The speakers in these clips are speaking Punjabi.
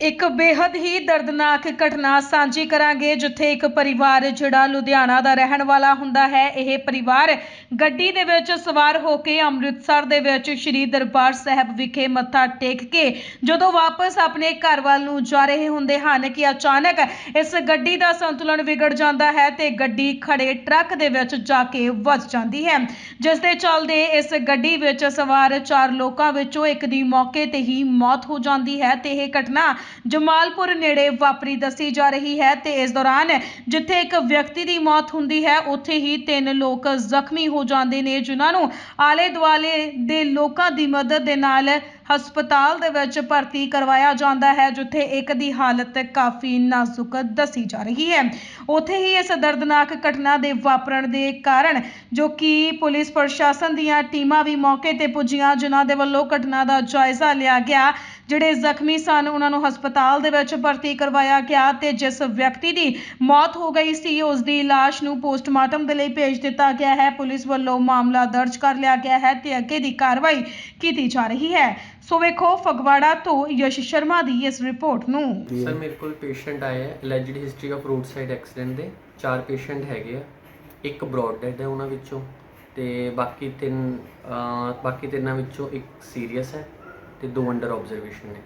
ਇੱਕ ਬੇहद ਹੀ ਦਰਦਨਾਕ ਘਟਨਾ ਸਾਂਝੀ ਕਰਾਂਗੇ, ਜਿੱਥੇ ਇੱਕ ਪਰਿਵਾਰ ਜਿਹੜਾ ਲੁਧਿਆਣਾ ਦਾ ਰਹਿਣ ਵਾਲਾ ਹੁੰਦਾ ਹੈ, ਇਹ ਪਰਿਵਾਰ ਗੱਡੀ ਦੇ ਵਿੱਚ ਸਵਾਰ ਹੋ ਕੇ ਅੰਮ੍ਰਿਤਸਰ ਦੇ ਵਿੱਚ ਸ੍ਰੀ ਦਰਬਾਰ ਸਾਹਿਬ ਵਿਖੇ ਮੱਥਾ ਟੇਕ ਕੇ ਜਦੋਂ ਵਾਪਸ ਆਪਣੇ ਘਰ ਵੱਲ ਨੂੰ ਜਾ ਰਹੇ ਹੁੰਦੇ ਹਨ ਕਿ ਅਚਾਨਕ ਇਸ ਗੱਡੀ ਦਾ ਸੰਤੁਲਨ ਵਿਗੜ ਜਾਂਦਾ ਹੈ ਤੇ ਗੱਡੀ ਖੜੇ ਟਰੱਕ ਦੇ ਵਿੱਚ ਜਾ ਕੇ ਵੱਜ ਜਾਂਦੀ ਹੈ। ਜਿਸ ਦੇ ਚੱਲਦੇ ਇਸ ਗੱਡੀ ਵਿੱਚ ਸਵਾਰ ਚਾਰ ਲੋਕਾਂ ਵਿੱਚੋਂ ਇੱਕ ਦੀ ਮੌਕੇ ਤੇ ਹੀ ਮੌਤ ਹੋ ਜਾਂਦੀ ਹੈ ਤੇ ਇਹ ਘਟਨਾ ਜਮਾਲਪੁਰ ਨੇੜੇ ਵਾਪਰੀ ਦੱਸੀ ਜਾ ਰਹੀ ਹੈ ਤੇ ਇਸ ਦੌਰਾਨ ਜਿੱਥੇ ਇੱਕ ਵਿਅਕਤੀ ਦੀ ਮੌਤ ਹੁੰਦੀ ਹੈ, ਉੱਥੇ ਹੀ ਤਿੰਨ ਲੋਕ ਜ਼ਖਮੀ ਹੋ ਜਾਂਦੇ ਨੇ, ਜਿਨ੍ਹਾਂ ਨੂੰ ਆਲੇ ਦੁਆਲੇ ਦੇ ਲੋਕਾਂ ਦੀ ਮਦਦ ਦੇ ਨਾਲ ਹਸਪਤਾਲ ਦੇ ਵਿੱਚ ਭਰਤੀ ਕਰਵਾਇਆ ਜਾਂਦਾ ਹੈ, ਜਿੱਥੇ ਇੱਕ ਦੀ ਹਾਲਤ ਕਾਫੀ ਨਾਜ਼ੁਕ ਦੱਸੀ ਜਾ ਰਹੀ ਹੈ। ਉੱਥੇ ਹੀ ਇਸ ਦਰਦਨਾਕ ਘਟਨਾ ਦੇ ਵਾਪਰਨ ਦੇ ਕਾਰਨ ਜੋ ਕਿ ਪੁਲਿਸ ਪ੍ਰਸ਼ਾਸਨ ਦੀਆਂ ਟੀਮਾਂ ਵੀ ਮੌਕੇ ਤੇ ਪੁੱਜੀਆਂ, ਜਿਨ੍ਹਾਂ ਦੇ ਵੱਲੋਂ ਘਟਨਾ ਦਾ ਜਾਇਜ਼ਾ ਲਿਆ ਗਿਆ, ਜਿਹੜੇ ਜ਼ਖਮੀ ਸਨ, ਉਹਨਾਂ ਨੂੰ ਹਸਪਤਾਲ ਦੇ ਵਿੱਚ ਭਰਤੀ ਕਰਵਾਇਆ ਗਿਆ ਤੇ ਜਿਸ ਵਿਅਕਤੀ ਦੀ ਮੌਤ ਹੋ ਗਈ ਸੀ, ਉਸ ਦੀ ਲਾਸ਼ ਨੂੰ ਪੋਸਟਮਾਰਟਮ ਦੇ ਲਈ ਭੇਜ ਦਿੱਤਾ ਗਿਆ ਹੈ। ਪੁਲਿਸ ਵੱਲੋਂ ਮਾਮਲਾ ਦਰਜ ਕਰ ਲਿਆ ਗਿਆ ਹੈ ਤੇ ਅੱਗੇ ਦੀ ਕਾਰਵਾਈ ਕੀਤੀ ਜਾ ਰਹੀ ਹੈ। ਸੋ ਵੇਖੋ ਫਗਵਾੜਾ ਤੋਂ ਯਸ਼ ਸ਼ਰਮਾ ਦੀ ਇਸ ਰਿਪੋਰਟ ਨੂੰ। ਸਰ ਮੇਰੇ ਕੋਲ ਪੇਸ਼ੈਂਟ ਆਏ ਹੈ alleged history of road side accident ਦੇ। ਚਾਰ ਪੇਸ਼ੈਂਟ ਹੈਗੇ ਆ ਇੱਕ ਬ੍ਰੌਡ ਡੈਡ ਹੈ ਉਹਨਾਂ ਵਿੱਚੋਂ ਤੇ ਬਾਕੀ ਤਿੰਨ ਅਹ, ਬਾਕੀ ਤਿੰਨਾਂ ਵਿੱਚੋਂ ਇੱਕ ਸੀਰੀਅਸ ਹੈ ਤੇ ਦੋ ਅੰਡਰ ਆਬਜ਼ਰਵੇਸ਼ਨ ਨੇ।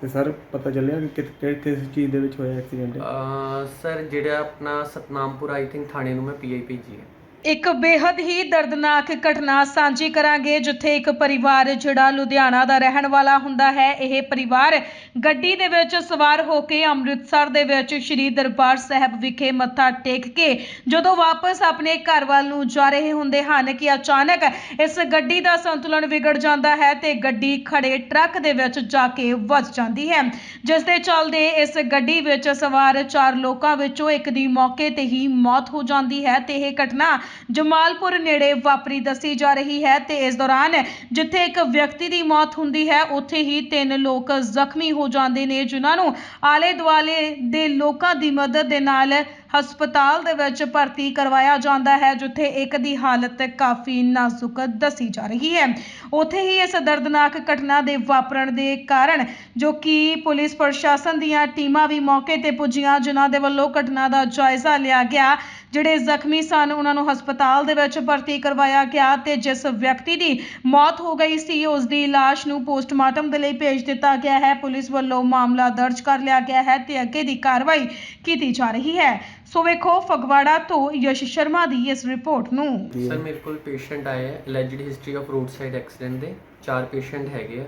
ਤੇ ਸਰ ਪਤਾ ਚੱਲਿਆ ਕਿ ਕਿਸ ਕਿ- ਕਿਸ ਚੀਜ਼ ਦੇ ਵਿੱਚ ਹੋਇਆ ਐਕਸੀਡੈਂਟ ਅਹ, ਸਰ ਜਿਹੜਾ ਆਪਣਾ ਸਤਨਾਮਪੁਰ ਆਈ ਥਿੰਕ ਥਾਣੇ ਨੂੰ ਮੈਂ ਪੀਆਈ ਭੇਜੀ ਹੈ। ਇੱਕ ਬੇहद ਹੀ ਦਰਦਨਾਕ ਘਟਨਾ ਸਾਂਝੀ ਕਰਾਂਗੇ, ਜਿੱਥੇ ਇੱਕ ਪਰਿਵਾਰ, ਜਿਹੜਾ ਲੁਧਿਆਣਾ ਦਾ ਰਹਿਣ ਵਾਲਾ ਹੁੰਦਾ ਹੈ, ਇਹ ਪਰਿਵਾਰ ਗੱਡੀ ਦੇ ਵਿੱਚ ਸਵਾਰ ਹੋ ਕੇ ਅੰਮ੍ਰਿਤਸਰ ਦੇ ਵਿੱਚ ਸ੍ਰੀ ਦਰਬਾਰ ਸਾਹਿਬ ਵਿਖੇ ਮੱਥਾ ਟੇਕ ਕੇ, ਜਦੋਂ ਵਾਪਸ ਆਪਣੇ ਘਰ ਵੱਲ ਨੂੰ ਜਾ ਰਹੇ ਹੁੰਦੇ ਹਨ ਕਿ ਅਚਾਨਕ ਇਸ ਗੱਡੀ ਦਾ ਸੰਤੁਲਨ ਵਿਗੜ ਜਾਂਦਾ ਹੈ ਤੇ ਗੱਡੀ ਖੜੇ ਟਰੱਕ ਦੇ ਵਿੱਚ ਜਾ ਕੇ ਵੱਜ ਜਾਂਦੀ ਹੈ। ਜਿਸ ਦੇ ਚੱਲਦੇ ਇਸ ਗੱਡੀ ਵਿੱਚ ਸਵਾਰ ਚਾਰ ਲੋਕਾਂ ਵਿੱਚੋਂ ਇੱਕ ਦੀ ਮੌਕੇ ਤੇ ਹੀ ਮੌਤ ਹੋ ਜਾਂਦੀ ਹੈ ਤੇ ਇਹ ਘਟਨਾ ਜਮਾਲਪੁਰ ਨੇੜੇ ਵਾਪਰੀ ਦੱਸੀ ਜਾ ਰਹੀ ਹੈ ਤੇ ਇਸ ਦੌਰਾਨ ਜਿੱਥੇ ਇੱਕ ਵਿਅਕਤੀ ਦੀ ਮੌਤ ਹੁੰਦੀ ਹੈ, ਉੱਥੇ ਹੀ ਤਿੰਨ ਲੋਕ ਜ਼ਖਮੀ ਹੋ ਜਾਂਦੇ ਨੇ, ਜਿਨ੍ਹਾਂ ਨੂੰ ਆਲੇ ਦੁਆਲੇ ਦੇ ਲੋਕਾਂ ਦੀ ਮਦਦ ਦੇ ਨਾਲ ਹਸਪਤਾਲ ਦੇ ਵਿੱਚ ਭਰਤੀ ਕਰਵਾਇਆ ਜਾਂਦਾ ਹੈ, ਜਿੱਥੇ ਇੱਕ ਦੀ ਹਾਲਤ ਕਾਫੀ ਨਾਜ਼ੁਕ ਦੱਸੀ ਜਾ ਰਹੀ ਹੈ। ਉੱਥੇ ਹੀ ਇਸ ਦਰਦਨਾਕ ਘਟਨਾ ਦੇ ਵਾਪਰਨ ਦੇ ਕਾਰਨ ਜੋ ਕਿ ਪੁਲਿਸ ਪ੍ਰਸ਼ਾਸਨ ਦੀਆਂ ਟੀਮਾਂ ਵੀ ਮੌਕੇ ਤੇ ਪੁੱਜੀਆਂ, ਜਿਨ੍ਹਾਂ ਦੇ ਵੱਲੋਂ ਘਟਨਾ ਦਾ ਜਾਇਜ਼ਾ ਲਿਆ ਗਿਆ। ਜਿਹੜੇ ਜ਼ਖਮੀ ਸਨ ਉਹਨਾਂ ਨੂੰ ਹਸਪਤਾਲ ਦੇ ਵਿੱਚ ਭਰਤੀ ਕਰਵਾਇਆ ਗਿਆ ਤੇ ਜਿਸ ਵਿਅਕਤੀ ਦੀ ਮੌਤ ਹੋ ਗਈ ਸੀ ਉਸ ਦੀ ਲਾਸ਼ ਨੂੰ ਪੋਸਟਮਾਰਟਮ ਦੇ ਲਈ ਭੇਜ ਦਿੱਤਾ ਗਿਆ ਹੈ। ਪੁਲਿਸ ਵੱਲੋਂ ਮਾਮਲਾ ਦਰਜ ਕਰ ਲਿਆ ਗਿਆ ਹੈ ਤੇ ਅੱਗੇ ਦੀ ਕਾਰਵਾਈ ਕੀਤੀ ਜਾ ਰਹੀ ਹੈ। ਸੋ ਵੇਖੋ ਫਗਵਾੜਾ ਤੋਂ ਯਸ਼ ਸ਼ਰਮਾ ਦੀ ਇਸ ਰਿਪੋਰਟ ਨੂੰ। ਸਰ ਮੇਰੇ ਕੋਲ ਪੇਸ਼ੈਂਟ ਆਏ ਹੈ alleged history of road side accident ਦੇ ਚਾਰ ਪੇਸ਼ੈਂਟ ਹੈਗੇ ਆ।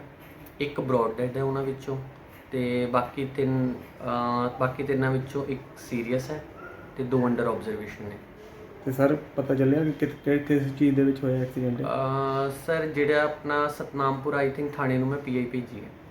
ਇੱਕ ਬ੍ਰੌਡ ਡੈਡ ਹੈ ਉਹਨਾਂ ਵਿੱਚੋਂ ਤੇ ਬਾਕੀ ਤਿੰਨ ਅਹ, ਬਾਕੀ ਤਿੰਨਾਂ ਵਿੱਚੋਂ ਇੱਕ ਸੀਰੀਅਸ ਹੈ। ਤੇ ਦੋ ਅੰਡਰ ਆਬਜ਼ਰਵੇਸ਼ਨ ਨੇ। ਤੇ ਸਰ ਪਤਾ ਚੱਲਿਆ ਕਿ ਕਿਸ ਚੀਜ਼ ਦੇ ਵਿੱਚ ਹੋਇਆ ਐਕਸੀਡੈਂਟ ਅਹ, ਸਰ ਜਿਹੜਾ ਆਪਣਾ ਸਤਨਾਮਪੁਰ ਆਈ ਥਿੰਕ ਥਾਣੇ ਨੂੰ ਮੈਂ ਪੀਆਈ ਭੇਜੀ ਹੈ।